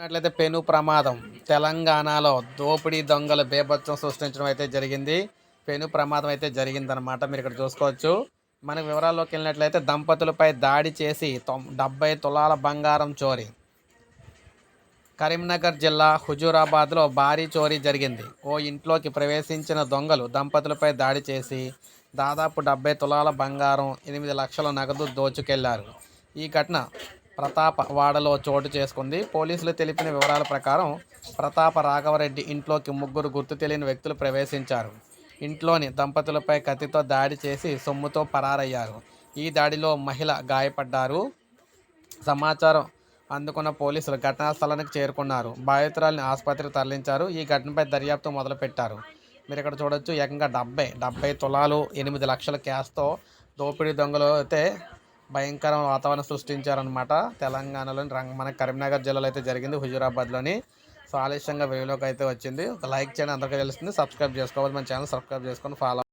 చూసినట్లయితే పెను ప్రమాదం. తెలంగాణలో దోపిడీ దొంగలు బేభత్సం సృష్టించడం అయితే జరిగింది. పెను ప్రమాదం అయితే జరిగిందనమాట మీరు ఇక్కడ చూసుకోవచ్చు. మన వివరాల్లోకి వెళ్ళినట్లయితే దంపతులపై దాడి చేసి తొం- డెబ్బై తులాల బంగారం చోరీ. కరీంనగర్ జిల్లా హుజూరాబాద్లో భారీ చోరీ జరిగింది. ఓ ఇంట్లోకి ప్రవేశించిన దొంగలు దంపతులపై దాడి చేసి దాదాపు డెబ్బై తులాల బంగారం ఎనిమిది లక్షల నగదు దోచుకెళ్ళారు. ఈ ఘటన ప్రతాప వాడలో చోటు చేసుకుంది. పోలీసులు తెలిపిన వివరాల ప్రకారం ప్రతాప రాఘవరెడ్డి ఇంట్లోకి ముగ్గురు గుర్తు తెలియని వ్యక్తులు ప్రవేశించారు. ఇంట్లోని దంపతులపై కత్తితో దాడి చేసి సొమ్ముతో పరారయ్యారు. ఈ దాడిలో మహిళ గాయపడ్డారు. సమాచారం అందుకున్న పోలీసులు ఘటనా స్థలానికి చేరుకున్నారు. బాధితురాలిని ఆసుపత్రికి తరలించారు. ఈ ఘటనపై దర్యాప్తు మొదలుపెట్టారు. మీరు ఇక్కడ చూడొచ్చు ఏకంగా డెబ్బై డెబ్బై తులాలు ఎనిమిది లక్షల క్యాష్తో దోపిడీ దొంగలు అయితే భయంకర వాతావరణం సృష్టించారనమాట తెలంగాణలోని రంగ మన కరీంనగర్ జిల్లాలో అయితే జరిగింది హుజూరాబాద్లోని సో ఆలస్యంగా వెలుగులోకి అయితే వచ్చింది. ఒక లైక్ చేయండి అందరికీ తెలుస్తుంది. సబ్స్క్రైబ్ చేసుకోవాలి మన ఛానల్ సబ్స్క్రైబ్ చేసుకొని ఫాలో